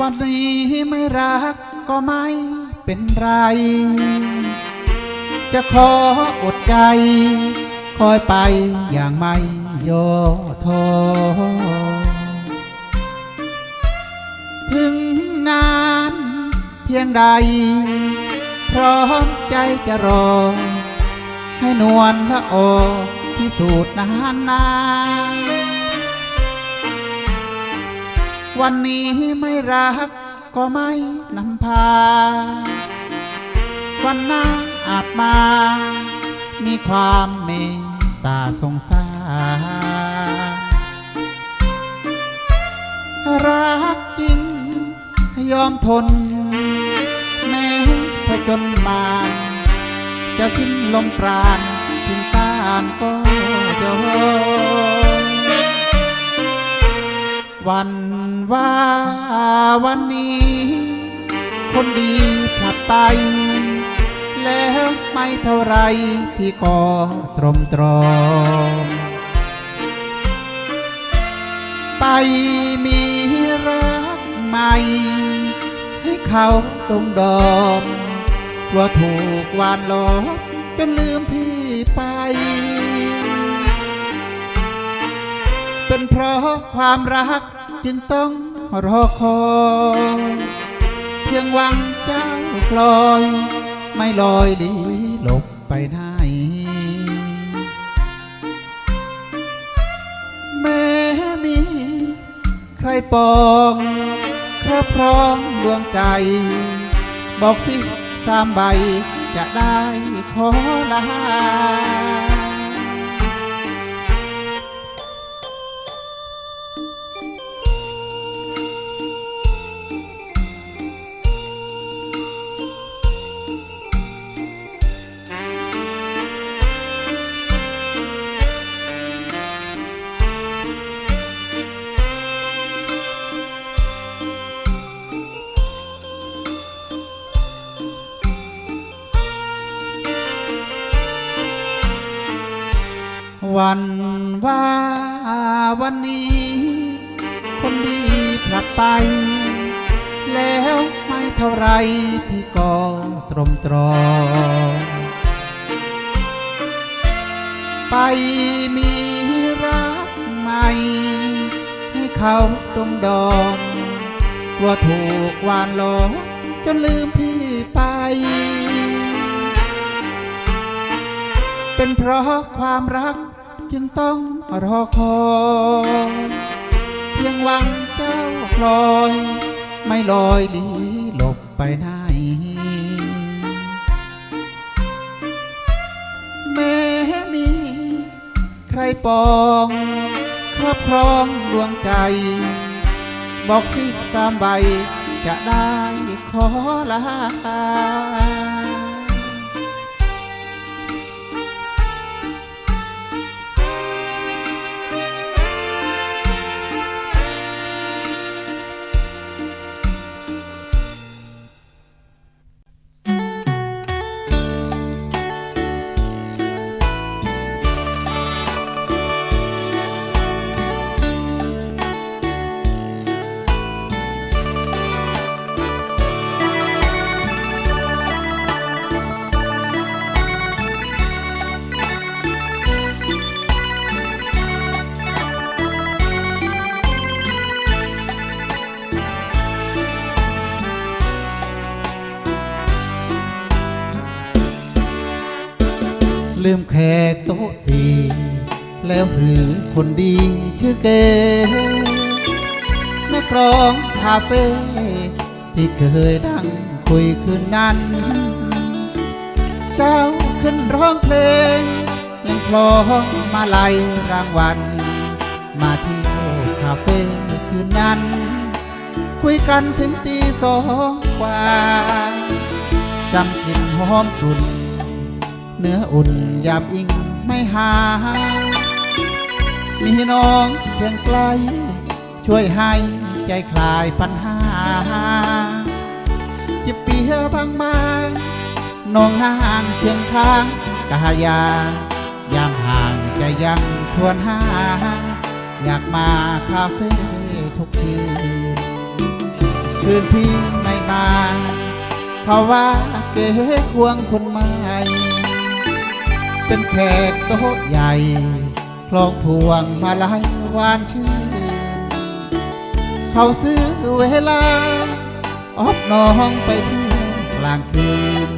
วันนี้ไม่รักก็ไม่เป็นไร จะขออดใจ คอยไปอย่างไม่ย่อท้อถึงนานเพียงใด พร้อมใจจะรอ ให้นวลละออพิสูจน์นานนาน วันนี้ไม่รักก็ไม่นำพา วันหน้าอาจมา มีความเมตตาสงสาร รักจริงยอมทน แม้ผจญมา จะสิ้นลมปราณถึงตานก็ยอม วันว่าวันนี้ คนดีผลัดไป แล้วไม่เท่าไรที่ก็ตรมตรอมไปมีรักใหม่ ให้เขาดงดอมกลัวถูกวานหลอกจนลืมพี่ไป เป็นเพราะความรัก จึงต้องรอคอยเพียงหวังเจ้าคลอย ไม่ลอยหลีหลบไปไหนแม้มี ใครปองครอบครองดวงใจ บอกสิสามใบจะได้ขอลา วันว่าวันนี้ คนดีผลัดไป แล้วไม่เท่าไรพี่ก็ตรมตรอ ไปมีรักใหม่ ให้เขาดงดองกลัวถูกวานหลอกจนลืมพี่ไป เป็นเพราะความรักจึงต้องรอคอยเพียงหวังเจ้าลอย ไม่ลอยหลีหลบไปไหนแม้มี ใครปองครอบครองดวงใจ บอกสิสามใบจะได้ขอลา ลืมแขกโต๊ะสี่แล้วหือคนดีชื่อเกนักรองคาเฟ่ที่เคยนั่งคุยคืนนั้นเจ้าขึ้นร้องเพลงยังคลองมาลัยรางวัล มาเที่ยวคาเฟ่คืนนั้น คุยกันถึงตีสองกว่าจำกลิ่นหอมกลุ่น เนื้ออุ่นยามอิงไม่หายมีน้องเคียงไกล ช่วยให้ใจคลายปัญหาจิบเปียบางบาน้องนางเคียงข้างกายายามห่างใจยังควรหา อยากมาคาเฟ่ทุกคืนคืนพี่ไม่มาเพราะว่าเก๋ควงคนใหม่ เป็นแขกโต๊ะใหญ่คลองพวงมาลายวานชื่นเขาซื้อเวลา ออบน้องไปเที่ยวกลางคืน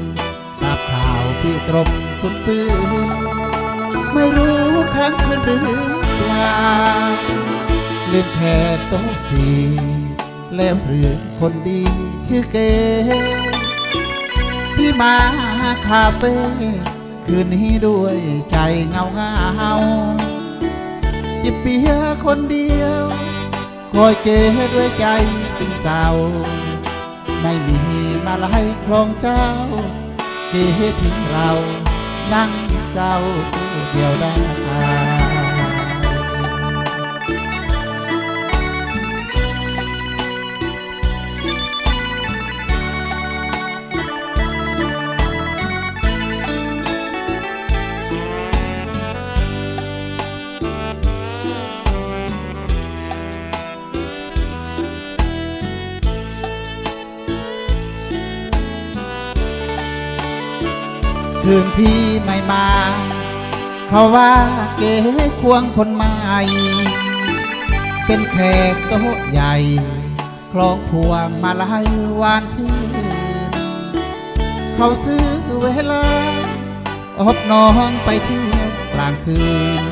ทราบข่าวพี่ตรมสุดฟื้นไม่รู้ค้างคืนหรือเปล่าลืมแค่โต๊ะสี่แล้วหรือคนดีชื่อเกที่มาคาเฟ่ คืนนี้ด้วยใจเงาเงาจิบเบียร์คนเดียว คอยเกด้วยใจซึ้งเศร้า ไม่มีมาลายครองเจ้า เกทิ้งเรา นั่งเศร้าเดียวได้ คืนพี่ไม่มา เขาว่าเก๋ควงคนใหม่เป็นแขกโต๊ะใหญ่ คลองพวงมาลายวานชื่นเขาซื้อเวลาอบน้องไปเที่ยวกลางคืน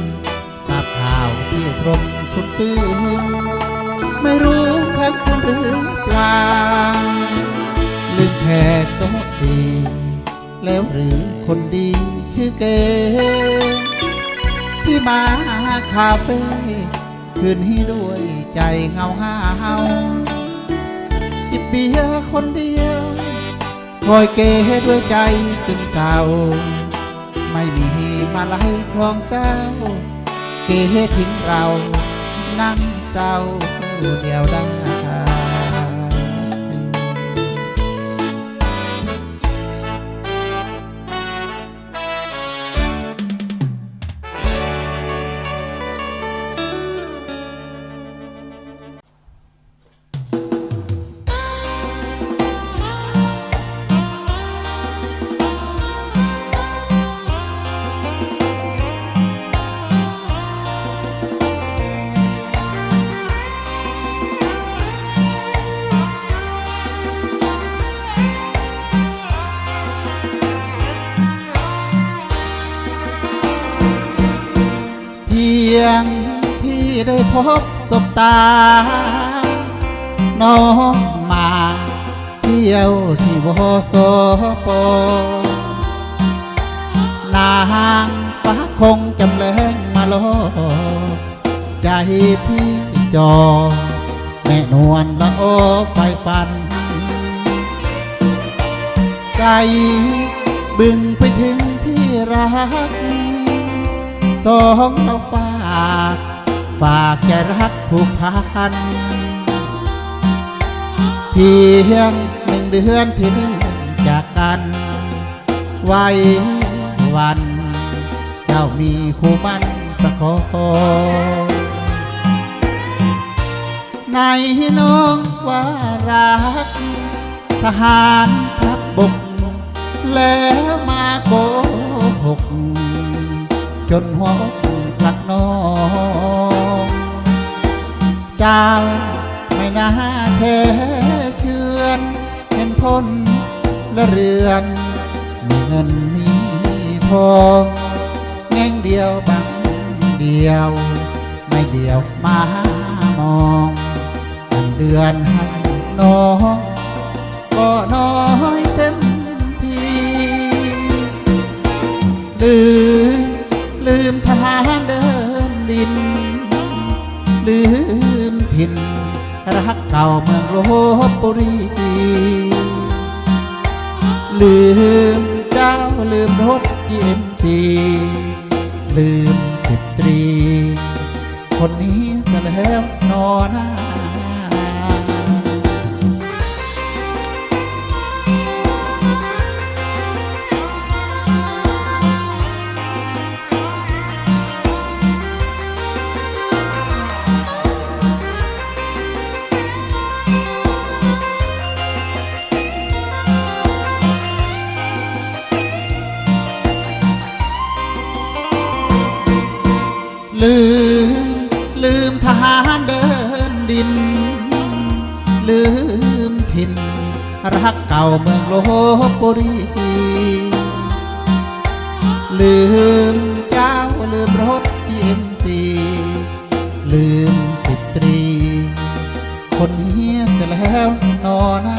ทราบข่าวที่ตรงสุดฟื้นไม่รู้ค้างคืนหรือเปล่าลืมแขกโต๊ะสี่ แล้วหรือคนดีชื่อเก ที่มาคาเฟ่คืนให้ด้วยใจเงาเงาจิบเบียร์คนเดียวคอยเกด้วยใจซึมเศร้า ไม่มีมาไล่ครองเจ้า เกทิ้งเรา นั่งเศร้าเดียวได้เได้พบสบตา น้องมาเที่ยวที่วโสปนางฟ้าคงจำแรงมาลอใจพี่จอ แม่นวลละโอไฟฟัน ใจบึงไปถึงที่รัก สองเราฝาก ฝากใจรักผูกพันเพียงหนึ่งเดือนที่เลื่อนจากกัน ไว้วัน เจ้ามีคู่มันประคองในน้องว่ารัก ทหารทัพบก แล้วมาโกหก จนหัวอกพลักน้อง จ้า ไม่น่าเชเชื่อนเห็นพ้นและเรือน มีเงินมีทองแง่งเดียวบังเดียว ไม่เดียวมามองเดือนให้น้อง มถิ่นรักเก่าเมืองลบบุรี ลืมเจ้าลืมรถจีเอ็มซีลืมสิบตรี คนนี้ซะแล้วนอหน้า ลบบุรี ลืมเจ้าลืมรถจีเอ็มซีลืมสิตรี คนนี้เสียแล้วนอหน้า